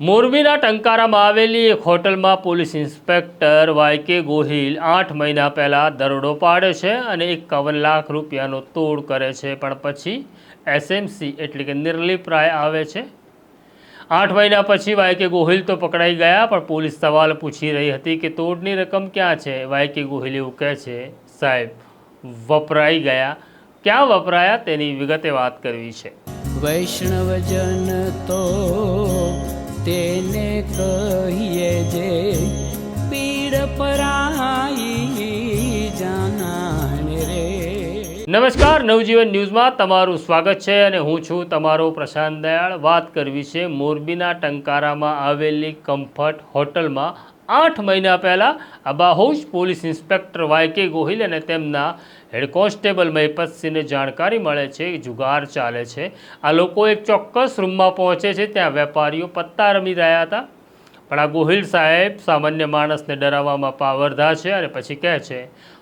મોરબીના ટંકારામાં આવેલી એક હોટલમાં પોલીસ ઇન્સ્પેક્ટર વાય કે ગોહિલ આઠ મહિના પહેલાં દરોડો પાડે છે અને એકાવન લાખ રૂપિયાનો તોડ કરે છે, પણ પછી એસએમસી એટલે કે નિર્લિપ્રાય આવે છે. આઠ મહિના પછી વાય કે ગોહિલ તો પકડાઈ ગયા, પણ પોલીસ સવાલ પૂછી રહી હતી કે તોડની રકમ ક્યાં છે? વાય કે ગોહિલ એવું કહે છે, સાહેબ, વપરાઈ ગયા. ક્યાં વપરાયા તેની વિગતે વાત કરવી છે. વૈષ્ણવજન તો તેને કહીએ જે પીડ પરાઈ જાણે રે. નમસ્કાર, નવજીવન ન્યૂઝમાં તમારું સ્વાગત છે અને હું છું તમારો પ્રશાંત દયાળ. વાત કરવી છે મોરબીના ટંકારામાં આવેલી કમ્ફર્ટ હોટલમાં આઠ મહિના પહેલાં અબાહોશ પોલીસ ઇન્સ્પેક્ટર વાય કે ગોહિલ અને તેમના હેડ કોન્સ્ટેબલ મહિપતસિંહને જાણકારી મળે છે જુગાર ચાલે છે. આ લોકો એક ચોક્કસ રૂમમાં પહોંચે છે, ત્યાં વેપારીઓ પત્તા રમી રહ્યા હતા. પણ આ ગોહિલ સાહેબ સામાન્ય માણસને ડરાવવામાં પાવરધા છે અને પછી કહે છે,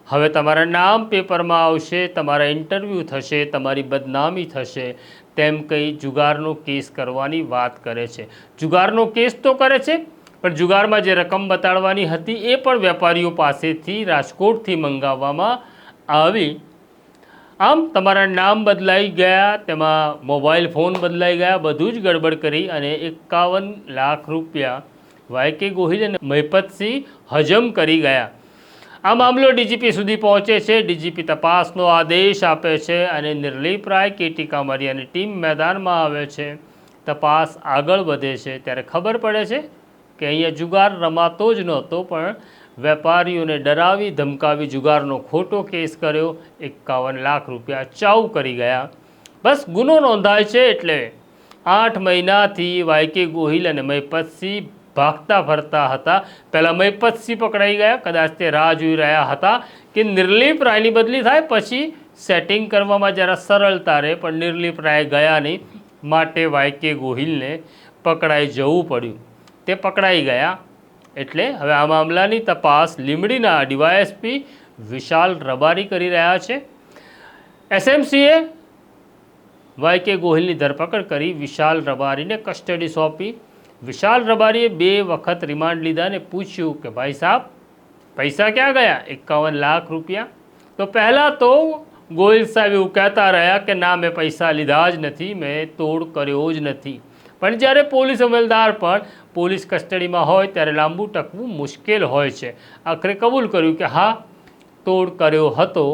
હવે તમારા નામ પેપરમાં આવશે, તમારા ઇન્ટરવ્યૂ થશે, તમારી બદનામી થશે. તેમ કહી જુગારનો કેસ કરવાની વાત કરે છે. જુગારનો કેસ તો કરે છે? પણ જુગારમાં જે રકમ બતાડવાની હતી એ પણ વેપારીઓ પાસેથી રાજકોટથી મંગાવવામાં આવી. આમ તમારા નામ બદલાઈ ગયા, તેમાં મોબાઈલ ફોન બદલાઈ ગયા, બધું જ ગડબડ કરી અને એકાવન લાખ રૂપિયા વાય કે ગોહિલ અને મહિપતસિંહ હજમ કરી ગયા. આ મામલો ડીજીપી સુધી પહોંચે છે. ડીજીપી તપાસનો આદેશ આપે છે અને નિર્લીપ રાય કેટી કામરી અને ટીમ મેદાનમાં આવે છે. તપાસ આગળ વધે છે. ત્યારે ખબર પડે છે કે અહીંયા જુગાર રમાતો જ નહોતો, પણ વેપારીઓને ડરાવી ધમકાવી જુગારનો ખોટો કેસ કર્યો. એકાવન લાખ રૂપિયા ચાઉ કરી ગયા. બસ ગુનો નોંધાય છે એટલે આઠ મહિનાથી વાયકે ગોહિલ અને મહિપતસિંહ ભાગતા ફરતા હતા. પહેલાં મહિપતસિંહ પકડાઈ ગયા. કદાચ તે રાહ જોઈ રહ્યા હતા કે નિર્લીપ રાયની બદલી થાય, પછી સેટિંગ કરવામાં જરા સરળતા રહે, પણ નિર્લીપ રાય ગયા નહીં. માટે વાયકે ગોહિલને પકડાઈ જવું પડ્યું. તે પકડાઈ ગયા. એટલે હવે આ મામલાની તપાસ લીમડીના ડીવાયએસપી વિશાલ રબારી કરી રહ્યા છે. એસએમસીએ વાય કે ગોહિલની ધરપકડ કરી વિશાલ રબારીને કસ્ટડી સોંપી. વિશાલ રબારીએ બે વખત રિમાન્ડ લીધા અને પૂછ્યું કે, ભાઈ સાહેબ પૈસા ક્યાં ગયા? એકાવન લાખ રૂપિયા? તો પહેલાં તો ગોહિલ સાહેબ એવું કહેતા રહ્યા કે, ના, મેં પૈસા લીધા જ નથી, મેં તોડ કર્યો જ નથી. પણ જ્યારે પોલીસ અમલદાર પણ પોલીસ કસ્ટડીમાં હોય ત્યારે લાંબુ ટકવું મુશ્કેલ હોય છે. આખરે કબૂલ કર્યું કે હા, તોડ કર્યો હતો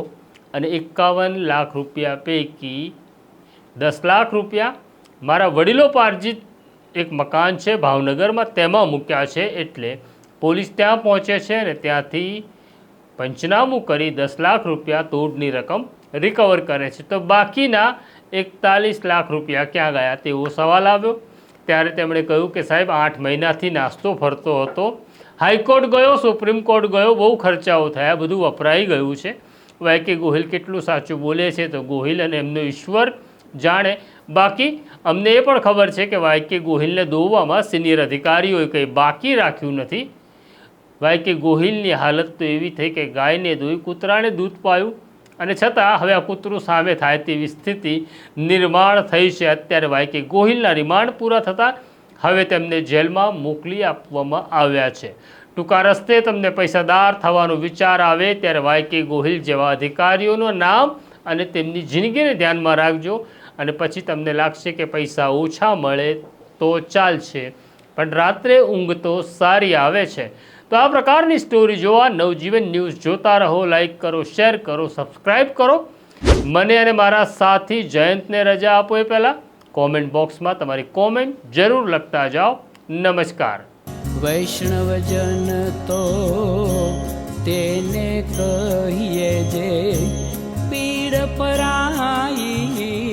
અને એકાવન લાખ રૂપિયા પૈકી દસ લાખ રૂપિયા મારા વડીલો પાર્જિત એક મકાન છે ભાવનગરમાં, તેમાં મૂક્યા છે એટલે પોલીસ ત્યાં પહોંચે છે અને ત્યાંથી પંચનામું કરી દસ લાખ રૂપિયા તોડની રકમ રિકવર કરે છે. તો બાકીના એકતાલીસ લાખ રૂપિયા ક્યાં ગયા તેવો સવાલ આવ્યો. ત્યારે તેમણે કહ્યું કે સાહેબ, આઠ મહિનાથી નાસ્તો ફરતો હતો. હાઈકોર્ટ ગયો, સુપ્રીમ કોર્ટ ગયો, બહુ ખર્ચાઓ થયા, બધું વપરાઈ ગયું છે. વાય કે ગોહિલ કેટલું સાચું બોલે છે તો ગોહિલ અને એમનો ઈશ્વર જાણે. બાકી અમને એ પણ ખબર છે કે વાય કે ગોહિલને દોવામાં સિનિયર અધિકારીઓએ કંઈ બાકી રાખ્યું નથી. વાય કે ગોહિલની હાલત તો એવી થઈ કે ગાયને દોઈ કૂતરાને દૂધ પાયું અને છતાં હવે આ કૂતરું સામે થાય તેવી સ્થિતિ નિર્માણ થઈ છે. અત્યારે વાય કે ગોહિલના રિમાન્ડ પૂરા થતાં હવે તેમને જેલમાં મોકલી આપવામાં આવ્યા છે. ટૂંકા રસ્તે તમને પૈસાદાર થવાનો વિચાર આવે ત્યારે વાય કે ગોહિલ જેવા અધિકારીઓનું નામ અને તેમની જિંદગીને ધ્યાનમાં રાખજો અને પછી તમને લાગશે કે પૈસા ઓછા મળે તો ચાલશે. પણ રાત્રે ઊંઘ તો સારી આવે છે. તો આ પ્રકારની સ્ટોરી જોવા નવજીવન ન્યૂઝ જોતા રહો લાઈક કરો શેર કરો સબસ્ક્રાઈબ કરો. મને અને મારા સાથી જયંતને રજા આપો એ પહેલાં. કોમેન્ટ બોક્સમાં તમારી કોમેન્ટ જરૂર લખતા જાઓ. નમસ્કાર. વૈષ્ણવજન તો તેને કહીએ જે પીડ પરાઈ